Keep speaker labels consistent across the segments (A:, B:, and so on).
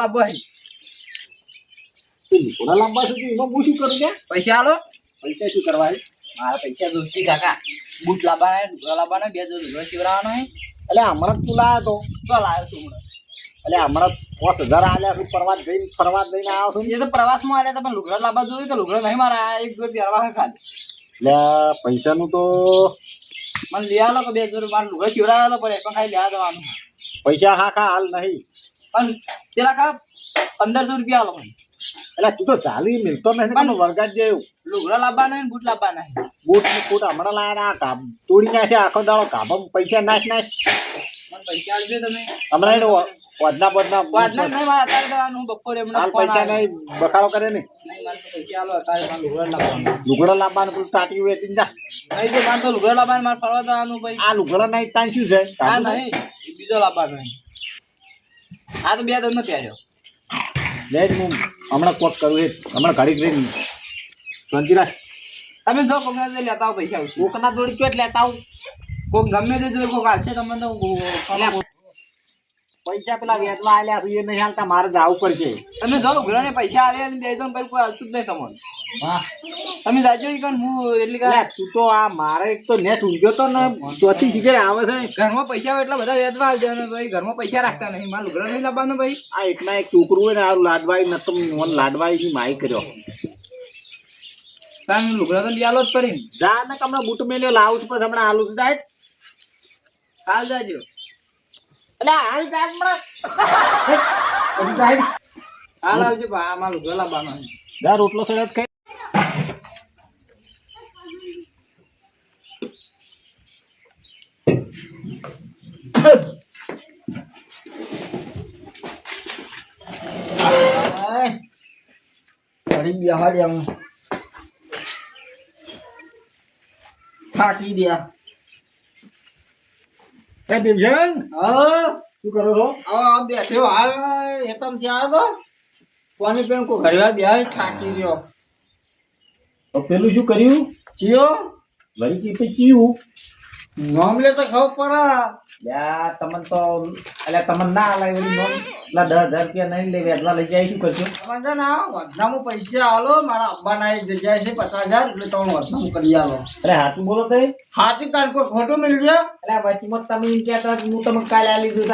A: લાંબો હે
B: તું લાંબા સુધી એમાં હું શું કરું ત્યાં
A: પૈસા આલો.
B: પૈસા શું કરવા
A: મારા પૈસા દોસ્તી કાકા. બૂટ લાવવાના હે લાવવાના બે જો લુગડા સીવડાવવાનો હે
B: એટલે હમણાં તું તો.
A: તો લાવ્યો છું હમણાં.
B: એટલે હમણાં પાંચ હજાર આલ્યા છું જઈને ફરવા જઈને આવ્યો છું.
A: એ તો પ્રવાસમાં આવ્યા હતા પણ લુગડા લાવવા જોયું કે લુગડા નહીં મારા? આ એક જોડ પહેરવા હે ખાલી.
B: એટલે પૈસાનું તો
A: મને લઈ આલો કે બે જોડ મારા લુગડા સીવડાવેલો પણ એક ખાલી લેવા દેવાનું
B: પૈસા હા ખા હાલ નહીં.
A: પણ પેલા ખા પંદરસો રૂપિયા આલો મને.
B: એટલે તું તો ચાલી મિલતો નથી પણ વર્ગા જેવું
A: લુગડા લાવવાના બૂટ લાવવાના
B: બૂટ ને ફૂટ હમણાં લાયા કાબ તોડી નાખે આખો દાડો કાબમ પૈસા નાખ નાખ
A: મને પૈસા આલજો તમે.
B: હમણાં એને વધના
A: વાદના નહીં મારે અત્યારે દેવાનું બપોરે
B: હાલ પૈસા નહીં બખાડો કરે ને
A: નહીં લુગડા લાવવાના.
B: પેલું ટાટી વેચીને જા.
A: નહીં તો મારે તો લુગડા લાવવાના મારે ફરવા જવાનું ભાઈ
B: આ લુગડા નહીં તાન શું છે?
A: આ નહીં? બીજો લાવવાનો નહીં આ તો બે દંડ પહેર્યો.
B: લે હું હમણાં કોક કરું એ. હમણાં ઘડી રહીને શાંતિ રાખ.
A: તમે જો કોક ને લેતા આવો પૈસા આવશે
B: કોકના દોડી ચોટ લેતા આવું?
A: કોક ગમે તે જોઈ કોક હાલશે તમે તો
B: પૈસા પેલા વેચવા આલ્યા છે એ નહીં હાલતા મારે જવું પડશે.
A: તમે જો ઘરે પૈસા આલ્યા દઈ દો ભાઈ કોઈ હાલતું જ નહીં તમને તમે જાજો ઈ કણ હું એટલી
B: એટલે
A: કે
B: તું તો આ મારે એક તો નેટ ઊંઘ્યો તો ને ચોથી શીખે આવે છે.
A: ઘરમાં પૈસા હોય એટલા બધા વેચવા આવજો ને ભાઈ ઘરમાં પૈસા રાખતા નહીં. મારું લુગડા નહીં લાવવાનું ભાઈ.
B: આ એકના એક છોકરું હોય ને આ લાડવાઈ નતો મને લાડવાઈ ની માઈ કર્યો.
A: તમે લુગડા તો લઈ આલો જ પડી
B: જા ને હમણાં બૂટ મેલ્યો લાવું છું પછી હમણાં આલુ છું ડાયટ
A: હાલ જાજો.
B: એટલે હાલ જા હમણાં
A: હાલ આવજો બા આમાં લુગડા લાવવાના.
B: જા રોટલો સડત ખાઈ
A: હાડી આમ થાકી ગયા
B: એ દિવજંગ
A: હા
B: શું કરો છો
A: આ બેઠ્યો હાલ એકમ છે આગો પાણી પેન કો ઘરવા બેહાય થાકી ગયો
B: તો પેલું શું કર્યું
A: ચિયો
B: વળી કે તે ચીવું
A: નામ લે તો ખબર પડે.
B: યા તમને તો એટલે તમને ના આલાય વળી નોમ. એટલે દસ હજાર રૂપિયા નહીં લે એટલા લઈ જાય શું કરશો?
A: છે ને વધામાં પૈસા આલો. મારા અંબાના એક જગ્યાએ છે પચાસ હજાર એટલે તમે વધામાં કરી આલો.
B: અરે હાચું બોલો તો?
A: હાથી કાલ કોઈ ખોટું મિલજો
B: એટલે વચમાં તમે કહેતા હું તમને કાલે આ લીધું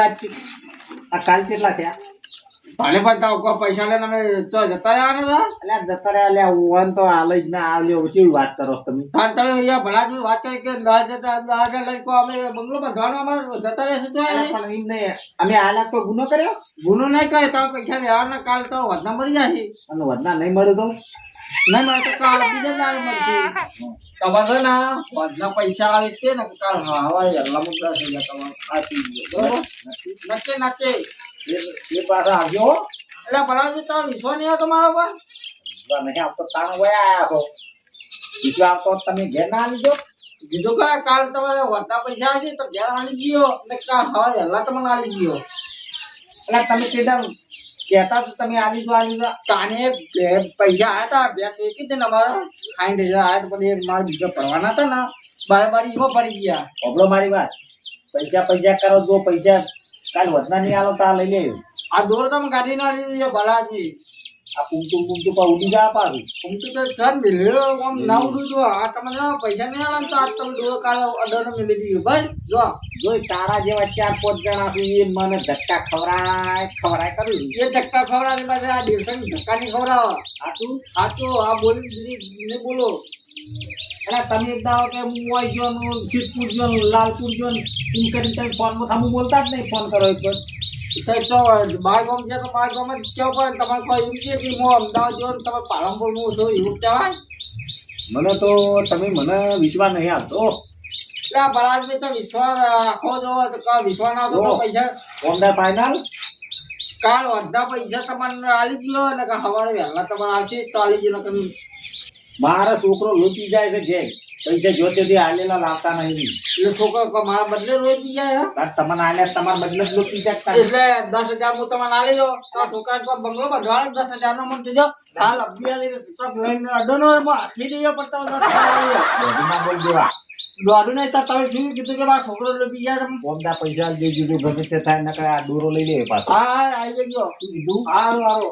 B: આ કાલ કેટલા થયા?
A: ભલે પણ તાવ પૈસા લઈને અમે તો જતા રહેવાના હતા
B: એટલે જતા રહ્યા લે હું તો હાલ જ ના આવ્યો કેવી વાત કરો તમે?
A: તાન તમે અહીંયા ભલા જ વાત કરી કે દસ જતા દસ હજાર લઈ કો અમે બંગલો બાંધવાનો અમારે જતા રહેશે તો
B: પણ એમ નહીં અમે આલા તો ગુનો કર્યો?
A: ગુનો નહીં કરે તો પૈસા ના કાલ તો વધના મરી જાય
B: અને વધના નહીં મળ્યો તો?
A: નહીં મળે તો કાલ બીજા દાડે મળશે તમારે ને વધના પૈસા આવે તે ને કાલ હવા મુદ્દા થઈ ગયા તમારે આપી દો બરોબર? નક્કી નક્કી?
B: એ- પાછા આવ્યો
A: એટલે ભલા છે તો વિશ્વાસ નહીં આવે તમારા પર
B: નહીં આવતો તાણ વયા છો. બીજું આવતો તમે ઘેર ના લીધો
A: બીજું કયા કાલ તમારે વધના પૈસા આવે છે તો ઘેર આલી ગયો. ને કાલ હવા હેરલા તમને આલી ગયો.
B: એટલે તમે કીધા કહેતા તો તમે આલી દો આલી
A: તાને પૈસા આવ્યા હતા બે શેકી દે ને અમારા. હજાર આયા તો પણ એ મારા બીજો ભરવાના હતા ને. બાર બારી એમાં પડી ગયા.
B: હોભળો મારી વાત. પૈસા પૈસા કરો જો પૈસા કાલ વધના નહીં આલો તા લઈ લે.
A: આ દોર તમે કાઢી ના લીધી ભલાજી.
B: આ પૂમતું પૂમતું પર ઉડી જા પાછું.
A: પૂમતું તો તે સર મિલ્યો આમ ના ઉડું જો આ તમે પૈસા નહીં આલે તો આજ તમે દોર કાઢો અડર મિલી દીધું બસ જો.
B: જોઈ તારા જેવા ચાર પાંચ જણા છે એ મને ધક્કા ખવરાય ખવરાય કર્યું
A: એ ધક્કા ખવડાવી પાછા આ દિવસે ધક્કા નહીં ખવડાવો
B: સાચું
A: સાચું આ બોલી ને બોલો.
B: એટલે તમે એક દાવો કે હું હોય ગયો સિદ્ધપુર ગયો લાલપુર ગયો એમ કરીને તમે ફોનમાં સામું બોલતા જ નહીં ફોન કરો એક
A: તો તો બાર ગામ છે તો બાર ગામ જ કેવું પડે તમારે કોઈ એમ કે હું અમદાવાદ જો તમે પાલનપુર હું છું એવું કહેવાય?
B: મને તો તમે મને વિશ્વાસ નહીં આવતો
A: એટલે બરાજ બળાદમી તો વિશ્વાસ રાખો જો વિશ્વાસ ના તો પૈસા
B: ઓમદા ફાઇનલ
A: કાલ અડધા પૈસા તમને આલી જ લો એટલે કે સવારે વહેલા તમારે આવશે તો આલી જ લો તમે.
B: મારો છોકરો લૂંટી જાય છે ઘેર પૈસા જોતે થી આલેલા લાવતા નહીં.
A: એટલે છોકરો મારા બદલે બી જાય
B: તમને આલ્યા તમારા બદલે જ જાય
A: એટલે દસ હજાર હું તમને આલી લો તો આ તો બંગલો બંધવાળો દસ હજાર નો મને કીધો હાલ અભી આલી તો અડો નો હાથી દેવો પડતા તો
B: બોલ દેવા.
A: દોડું નહીં તો તમે શું કીધું કે મારા છોકરો લોપી ગયા તમે
B: કોમદા પૈસા દેજો જો ભવિષ્ય તે થાય નકર આ દોરો લઈ લે પાછો.
A: હા આવી ગયો
B: કીધું?
A: હા વારો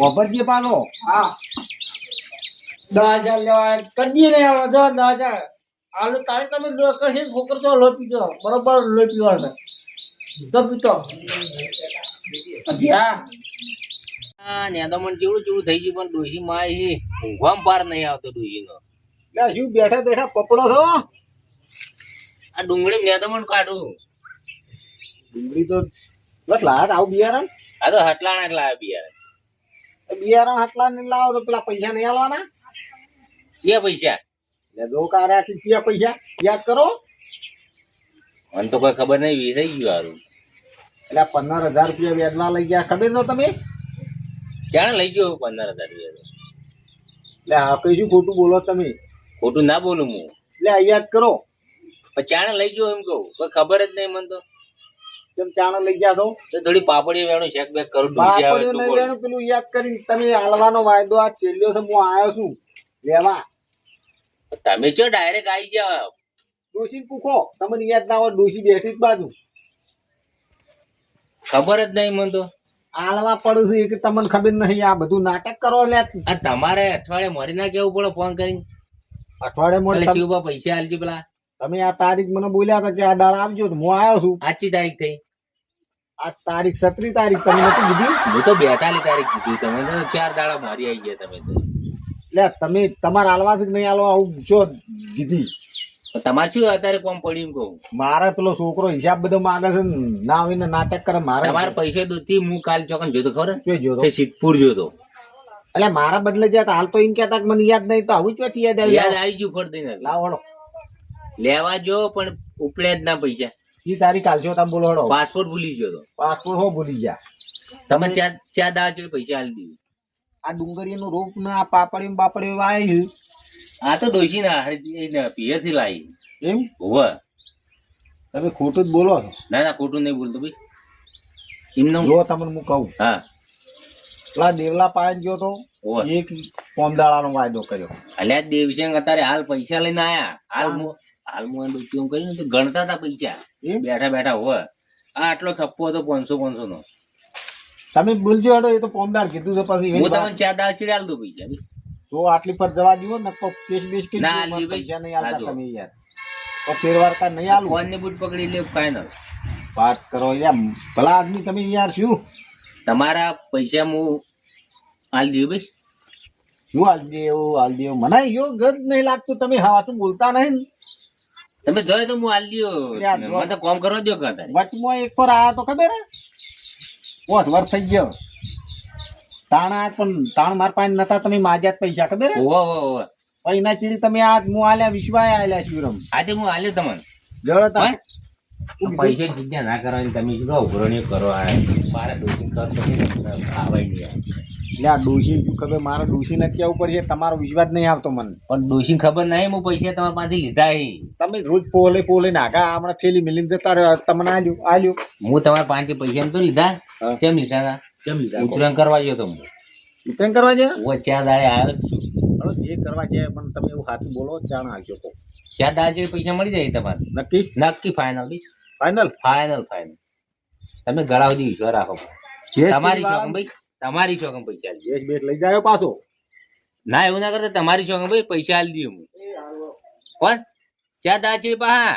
B: ઓપર જે પાલો
A: હા. દસ હજાર લેવા કદી દઈએ આવે જો દસ હજાર આલુ તારે તમે લો- કશે છોકરો તો દો બરોબર લોપી વાળો તો પીતો. હા
C: આ નેદામણ જેવડું જેવડું થઈ ગયું પણ ડોશી માં એ ઊંઘવામાં પાર નહીં આવતો ડોશી નો
B: લે શું બેઠા બેઠા પપડો છો?
C: આ ડુંગળી નેદામણ કાઢું
B: ડુંગળી તો બસ આવું બિયારણ?
C: આ તો હટલાણા જ બિયારણ.
B: બિયારણ હાટલા ને લાવો તો પેલા પૈસા નહીં આલવાના?
C: છે પૈસા.
B: એટલે જો રાખી ચિયા પૈસા. યાદ કરો.
C: મને તો કોઈ ખબર નહીં વી થઈ ગયું હારું.
B: એટલે પંદર હજાર રૂપિયા વેદવા લઈ ગયા. ખબર નો તમે?
C: ચાણે લઈ ગયો પંદર હજાર રૂપિયા
B: એટલે આ કઈ શું ખોટું બોલો તમે?
C: ખોટું ના બોલું હું.
B: એટલે યાદ કરો.
C: ચાણે લઈ ગયો એમ કહું. કોઈ ખબર જ નહીં મને તો.
B: કેમ ચાણા લઈ ગયા છો?
C: તો થોડી પાપડી વેણું શેક બેક કરું ડોશી આવે.
B: પેલું યાદ કરીને તમે હાલવાનો વાયદો આ છેલ્લો છે હું આવ્યો છું. લેવા.
C: તમે ચો ડાયરેક્ટ આવી જાવ
B: ડોસી પૂછો. તમને યાદ ના હોય ડોસી બેઠી જ બાજુ.
C: ખબર જ નહીં મને તો.
B: આલવા પડું છું કે તમને ખબર નહીં. આ બધું નાટક કરો લે
C: આ તમારે અઠવાડિયે મરી ના કેવું પડે ફોન કરીને? અઠવાડિયે
B: તમે-
C: શિવબા પૈસા આલજો પેલા.
B: તમે આ તારીખ મને બોલ્યા હતા કે આ દાળ આવજો હું આવ્યો છું.
C: આજની તારીખ થઈ.
B: આ તારીખ સત્રી તારીખ તમે નથી કીધી?
C: હું તો બેતાલી તારીખ કીધી. તમે તો ચાર દાડા મારી આવી ગયા તમે તો.
B: લે તમે તમારે હાલવા જ નહીં હાલવા આવું છો
C: દીધી. તમારે શું અત્યારે કોમ પડ્યું એમ કહું?
B: મારે પેલો છોકરો હિસાબ બધો માંગે છે ના આવીને નાટક કરે મારે
C: તમારે પૈસા દોતી હું કાલ ચોકન જોતો ખબર
B: જોતો.
C: સિદ્ધપુર જોતો.
B: એટલે મારા બદલે જ્યાં હાલ તો એમ કહેતા મને યાદ નહીં તો આવું ચોથી યાદ આવી
C: યાદ આવી ગયું ફરતી
B: ને લાવડો
C: લેવા જો પણ ઉપલે જ ના પૈસા.
B: એ તારી કાલ જો તમે બોલો
C: પાસપોર્ટ ભૂલી ગયો તો.
B: પાસપોર્ટ હો ભૂલી ગયા.
C: તમે ચા ચાર દાડા જોઈ પૈસા આલી દીધું.
B: આ ડુંગળીનું રોપ ને આ પાપડી બાપડી વાય
C: આ તો ડોસી ના પિયરથી લાવી.
B: એમ?
C: હોવે.
B: તમે ખોટું જ બોલો છો.
C: ના ના ખોટું નહીં બોલતો ભાઈ. એમનું
B: જો તમને હું કહું.
C: હા.
B: પેલા દેવલા પાયન ગયો તો એક પોમદાળાનો વાયદો કર્યો.
C: અલ્યા દેવસિંહ અત્યારે હાલ પૈસા લઈને આયા. હાલ હાલ હું ડોસી કહ્યું ગણતા હતા પૈસા. બેઠા બેઠા હોવે. આ આટલો થપ્પો હતો પાંચસો પાંચસો નો
B: તમે બોલજો હેડો એ તો પોમદાર કીધું છે પછી
C: હું તમને ચાર દાડા ચીડાલ દઉં પૈસા.
B: જો આટલી પર જવા દીવો ને તો કેસ બેસ કે
C: ના,
B: દો,
C: ભાઈ.
B: પૈસા નહીં આલતા તમે યાર. તો ફેરવારતા નહીં આલું?
C: ફોનની બૂટ પકડી લે ફાઈનલ
B: વાત કરો યાર ભલા આદમી તમે યાર શું?
C: તમારા પૈસા હું હાલ દઉં ભાઈ.
B: શું આલ એવું આલ એવું મને યો ગજ નહીં લાગતું તમે હવા તો બોલતા નહીં
C: તમે જોયો તો હું
B: આલ
C: દઉં મને તો કોમ કરવા દો કરતા
B: વચમાં એક પર આયા તો ખબર હે? પોસ વર થઈ ગયો. તાણ પણ તાણ માર પાસે નતા તમે માજ્યા જ પૈસા ખબર
C: ઓહો ઓહો.
B: પૈના ચીડી તમે આ હું આલ્યા વિશ્વાય આલ્યા શિવરમ
C: આજે હું આલ્યો તમને.
B: જળ
C: તમે પૈસા જગ્યા ના કરવાની તમે શું કરો આ મારા ડોસી કરો આવાય નહીં.
B: એટલે ડોશી શું ખબર? મારા ડોશી નથી આવું પડશે? તમારો વિશ્વાસ નહીં આવતો મને.
C: પણ ડોસી ખબર નહીં હું પૈસા તમારા પાસેથી લીધા હી.
B: તમે રોજ પોલે પોલે નાખા હમણાં ઠેલી મિલીને જતા રહ્યો તમને આલ્યું આલ્યું.
C: હું તમારા પાસેથી પૈસા એમ તો લીધા? કેમ લીધા હતા?
B: કેમ લીધા?
C: ઉતરણ કરવા ગયો તો હું.
B: ઉતરણ કરવા છે
C: હું ચાર દાડે આવ્યો જ છું.
B: જે કરવા જાય પણ તમે એવું સાચું બોલો જાણ આવજો તો.
C: ચાર દાડે પૈસા મળી જાય તમારે.
B: નક્કી?
C: નક્કી ફાઇનલ બી.
B: ફાઇનલ
C: ફાઇનલ ફાઇનલ તમે ગળા સુધી વિશ્વાસ રાખો. તમારી ભાઈ. તમારી ચોકમ પૈસા આલજો.
B: બેસ બેટ લઈ જાયો પાછો.
C: ના એવું ના કરતા. તમારી ચોકમ ભાઈ પૈસા આલી દઉં હું કોણ? ચા દાચી પાહા.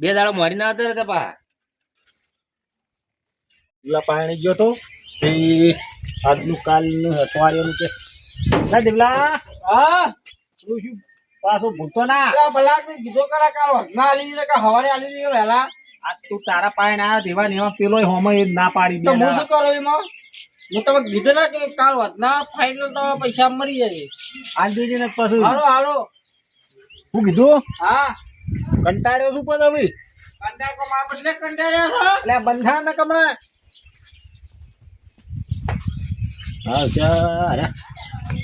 C: બે દાડો મરી ના આવતા રહેતા પા
B: પેલા પાણી ગયો તો આજનું કાલનું અઠવાડિયાનું કે ના દેવલા.
A: હા?
B: શું શું? પાછો ભૂલતો ના.
A: પેલા ભલા મેં કીધો કરા કાલ વધના આલી દીધો કે હવારે આલી દીધો વહેલા.
B: આજ તું તારા પાયણ આવ્યો દેવા નેવા પેલો હોમો એ ના પાડી
A: તો હું શું કરું એમાં? હું તમે કીધું ને કે કાલ વધના ફાઇનલ તો પૈસા મરી જાય.
B: આજ દેજે ને પછી.
A: હાલો હાલો.
B: હું કીધું?
A: હા.
B: કંટાળ્યો છું પણ હવે.
A: કંટાળો મારા બદલે કંટાળ્યા છો?
B: એટલે બંધા ને કમણા હા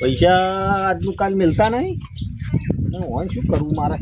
B: પૈસા આજનું કાલ મિલતા નહીં. હું શું કરવું મારે?